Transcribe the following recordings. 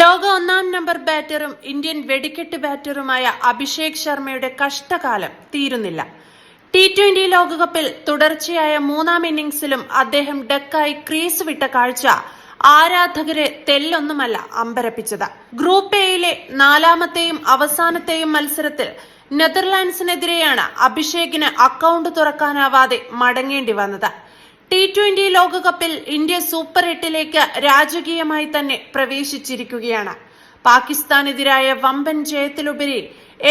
ലോക ഒന്നാം number ബാറ്ററും Indian വെടിക്കെട്ട് ബാറ്ററുമായ അഭിഷേക് ശർമ്മയുടെ കഷ്ടകാലം തീരുന്നില്ല. ടി ട്വന്റി ലോകകപ്പിൽ തുടർച്ചയായ മൂന്നാം ഇന്നിംഗ്സിലും അദ്ദേഹം ഡക്കായി ക്രീസ് വിട്ട കാഴ്ച ആരാധകരെ തെല്ലൊന്നുമല്ല അമ്പരപ്പിച്ചത്. ഗ്രൂപ്പ് എയിലെ നാലാമത്തെയും അവസാനത്തെയും മത്സരത്തിൽ നെതർലാൻഡ്സിനെതിരെയാണ് അഭിഷേകിന് അക്കൗണ്ട് തുറക്കാനാവാതെ മടങ്ങേണ്ടി വന്നത്. ടി ട്വന്റി ലോകകപ്പിൽ ഇന്ത്യ സൂപ്പർ എട്ടിലേക്ക് രാജകീയമായി തന്നെ പ്രവേശിച്ചിരിക്കുകയാണ്. പാകിസ്ഥാനെതിരായ വമ്പൻ ജയത്തിലുപരി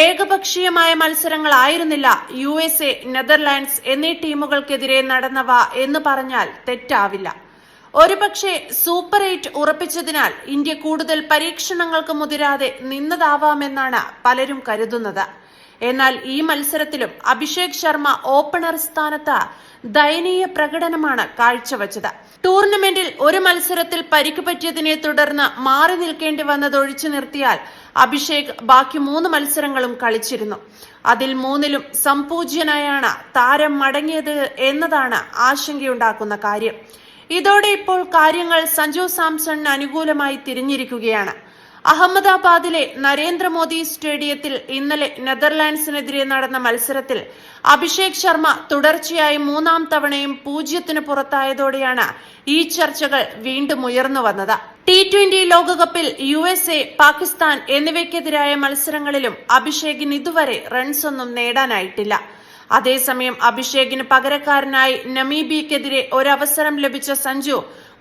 ഏകപക്ഷീയമായ മത്സരങ്ങളായിരുന്നില്ല യു എസ് എ നെതർലാൻഡ്സ് എന്നീ ടീമുകൾക്കെതിരെ നടന്നവ എന്ന് പറഞ്ഞാൽ തെറ്റാവില്ല. ഒരുപക്ഷെ സൂപ്പർ എയ്റ്റ് ഉറപ്പിച്ചതിനാൽ ഇന്ത്യ കൂടുതൽ പരീക്ഷണങ്ങൾക്ക് മുതിരാതെ നിന്നതാവാമെന്നാണ് പലരും കരുതുന്നത്. എന്നാൽ ഈ മത്സരത്തിലും അഭിഷേക് ശർമ്മ ഓപ്പണർ സ്ഥാനത്ത് ദയനീയ പ്രകടനമാണ് കാഴ്ചവച്ചത്. ടൂർണമെന്റിൽ ഒരു മത്സരത്തിൽ പരിക്ക് പറ്റിയതിനെ തുടർന്ന് മാറി നിൽക്കേണ്ടി വന്നത് ഒഴിച്ചു നിർത്തിയാൽ അഭിഷേക് ബാക്കി മൂന്ന് മത്സരങ്ങളും കളിച്ചിരുന്നു. അതിൽ മൂന്നിലും സംപൂജ്യനായാണ് താരം മടങ്ങിയത് എന്നതാണ് ആശങ്കയുണ്ടാക്കുന്ന കാര്യം. ഇതോടെ ഇപ്പോൾ കാര്യങ്ങൾ സഞ്ജു സാംസണിന് അനുകൂലമായി തിരിഞ്ഞിരിക്കുകയാണ്. അഹമ്മദാബാദിലെ നരേന്ദ്രമോദി സ്റ്റേഡിയത്തിൽ ഇന്നലെ നെതർലാൻഡ്സിനെതിരെ നടന്ന മത്സരത്തിൽ അഭിഷേക് ശർമ്മ തുടർച്ചയായി മൂന്നാം തവണയും പൂജ്യത്തിന് പുറത്തായതോടെയാണ് ഈ ചർച്ചകൾ വീണ്ടും ഉയർന്നു വന്നത്. ടി ട്വന്റി ലോകകപ്പിൽ യു എസ് എ പാകിസ്ഥാൻ എന്നിവയ്ക്കെതിരായ മത്സരങ്ങളിലും അഭിഷേകിന് ഇതുവരെ റൺസൊന്നും നേടാനായിട്ടില്ല. അതേസമയം അഭിഷേകിന് പകരക്കാരനായി നമീബിയക്കെതിരെ ഒരവസരം ലഭിച്ച സഞ്ജു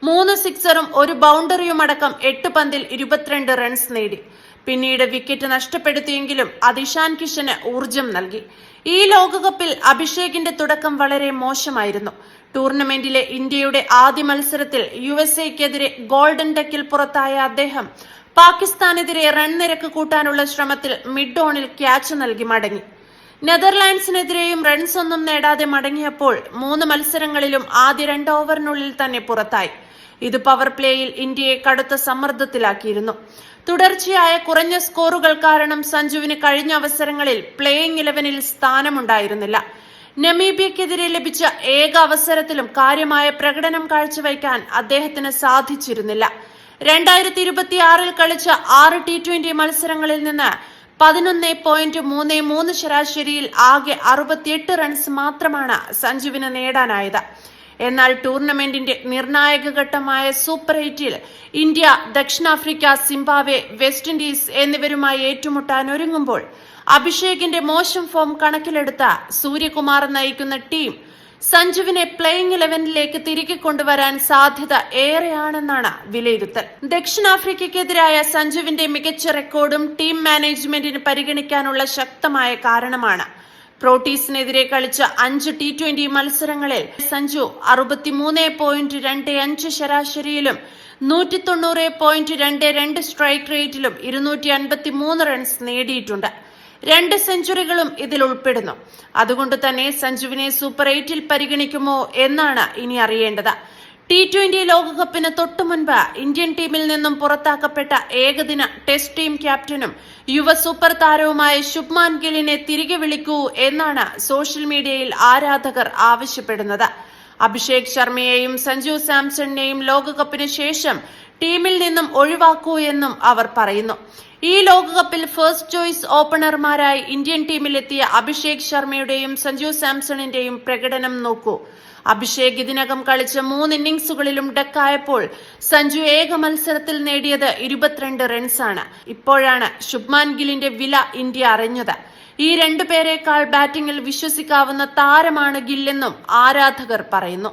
മൂന്ന് സിക്സറും ഒരു ബൗണ്ടറിയുമടക്കം എട്ട് പന്തിൽ ഇരുപത്തിരണ്ട് റൺസ് നേടി. പിന്നീട് വിക്കറ്റ് നഷ്ടപ്പെടുത്തിയെങ്കിലും അതിഷാൻ കിഷന് ഊർജം നൽകി. ഈ ലോകകപ്പിൽ അഭിഷേകിന്റെ തുടക്കം വളരെ മോശമായിരുന്നു. ടൂർണമെന്റിലെ ഇന്ത്യയുടെ ആദ്യ മത്സരത്തിൽ യു എസ് എക്കെതിരെ ഗോൾഡൻ ടെക്കിൽ പുറത്തായ അദ്ദേഹം പാകിസ്ഥാനെതിരെ റൺ നിരക്ക് കൂട്ടാനുള്ള ശ്രമത്തിൽ മിഡ് ഓണിൽ ക്യാച്ച് നൽകി മടങ്ങി. നെതർലാൻഡ്സിനെതിരെയും റൺസ് ഒന്നും നേടാതെ മടങ്ങിയപ്പോൾ മൂന്ന് മത്സരങ്ങളിലും ആദ്യ രണ്ട് ഓവറിനുള്ളിൽ തന്നെ പുറത്തായി. ഇത് പവർ പ്ലേയിൽ ഇന്ത്യയെ കടുത്ത സമ്മർദ്ദത്തിലാക്കിയിരുന്നു. തുടർച്ചയായ കുറഞ്ഞ സ്കോറുകൾ കാരണം സഞ്ജുവിന് കഴിഞ്ഞ അവസരങ്ങളിൽ പ്ലേയിങ് ഇലവനിൽ സ്ഥാനമുണ്ടായിരുന്നില്ല. നമീബിയക്കെതിരെ ലഭിച്ച ഏക അവസരത്തിലും കാര്യമായ പ്രകടനം കാഴ്ചവയ്ക്കാൻ അദ്ദേഹത്തിന് സാധിച്ചിരുന്നില്ല. രണ്ടായിരത്തി ഇരുപത്തിയാറിൽ കളിച്ച ആറ് ടി ട്വന്റി മത്സരങ്ങളിൽ നിന്ന് പതിനൊന്ന് പോയിന്റ് മൂന്ന് മൂന്ന് ശരാശരിയിൽ ആകെ അറുപത്തിയെട്ട് റൺസ് മാത്രമാണ് സഞ്ജുവിന് നേടാനായത്. എന്നാൽ ടൂർണമെന്റിന്റെ നിർണായക ഘട്ടമായ സൂപ്പർ എയ്റ്റിൽ ഇന്ത്യ ദക്ഷിണാഫ്രിക്ക സിംബാബ്വെ വെസ്റ്റ് ഇൻഡീസ് എന്നിവരുമായി ഏറ്റുമുട്ടാൻ ഒരുങ്ങുമ്പോൾ അഭിഷേകിന്റെ മോശം ഫോം കണക്കിലെടുത്ത സൂര്യകുമാർ നയിക്കുന്ന ടീം സഞ്ജുവിനെ പ്ലേയിങ് ഇലവനിലേക്ക് തിരികെ കൊണ്ടുവരാൻ സാധ്യത ഏറെയാണെന്നാണ് വിലയിരുത്തൽ. ദക്ഷിണാഫ്രിക്കയ്ക്കെതിരായ സഞ്ജുവിന്റെ മികച്ച റെക്കോർഡും ടീം മാനേജ്മെന്റിന് പരിഗണിക്കാനുള്ള ശക്തമായ കാരണമാണ്. പ്രോട്ടീസിനെതിരെ കളിച്ച അഞ്ച് ടി ട്വന്റി മത്സരങ്ങളിൽ സഞ്ജു അറുപത്തിമൂന്ന് പോയിന്റ് രണ്ട് അഞ്ച് ശരാശരിയിലും നൂറ്റി തൊണ്ണൂറ് പോയിന്റ് രണ്ട് രണ്ട് സ്ട്രൈക്ക് റേറ്റിലും ഇരുന്നൂറ്റി അൻപത്തി മൂന്ന് റൺസ് നേടിയിട്ടുണ്ട്. രണ്ട് സെഞ്ചുറികളും ഇതിൽ ഉൾപ്പെടുന്നു. അതുകൊണ്ട് തന്നെ സഞ്ജുവിനെ സൂപ്പർ എയ്റ്റിൽ പരിഗണിക്കുമോ എന്നാണ് ഇനി അറിയേണ്ടത്. ടി ട്വന്റി ലോകകപ്പിന് തൊട്ടു മുൻപ് ഇന്ത്യൻ ടീമിൽ നിന്നും പുറത്താക്കപ്പെട്ട ഏകദിന ടെസ്റ്റ് ടീം ക്യാപ്റ്റനും യുവ സൂപ്പർ താരവുമായ ശുഭ്മാൻ ഗില്ലിനെ തിരികെ വിളിക്കൂ എന്നാണ് സോഷ്യൽ മീഡിയയിൽ ആരാധകർ ആവശ്യപ്പെടുന്നത്. അഭിഷേക് ശർമ്മയെയും സഞ്ജു സാംസണിനെയും ലോകകപ്പിന് ശേഷം ടീമിൽ നിന്നും ഒഴിവാക്കൂ എന്നും അവർ പറയുന്നു. ഈ ലോകകപ്പിൽ ഫസ്റ്റ് ചോയ്സ് ഓപ്പണർമാരായി ഇന്ത്യൻ ടീമിലെത്തിയ അഭിഷേക് ശർമ്മയുടെയും സഞ്ജു സാംസണിന്റെയും പ്രകടനം നോക്കൂ. അഭിഷേക് ഇതിനകം കളിച്ച മൂന്ന് ഇന്നിംഗ്സുകളിലും ഡക്കായപ്പോൾ സഞ്ജു ഏക മത്സരത്തിൽ നേടിയത് ഇരുപത്തിരണ്ട് റൺസാണ് ഇപ്പോഴാണ് ശുഭ്മാൻ ഗില്ലിന്റെ വില ഇന്ത്യ അറിഞ്ഞത്. ഈ രണ്ടുപേരെക്കാൾ ബാറ്റിംഗിൽ വിശ്വസിക്കാവുന്ന താരമാണ് ഗില്ലെന്നും ആരാധകർ പറയുന്നു.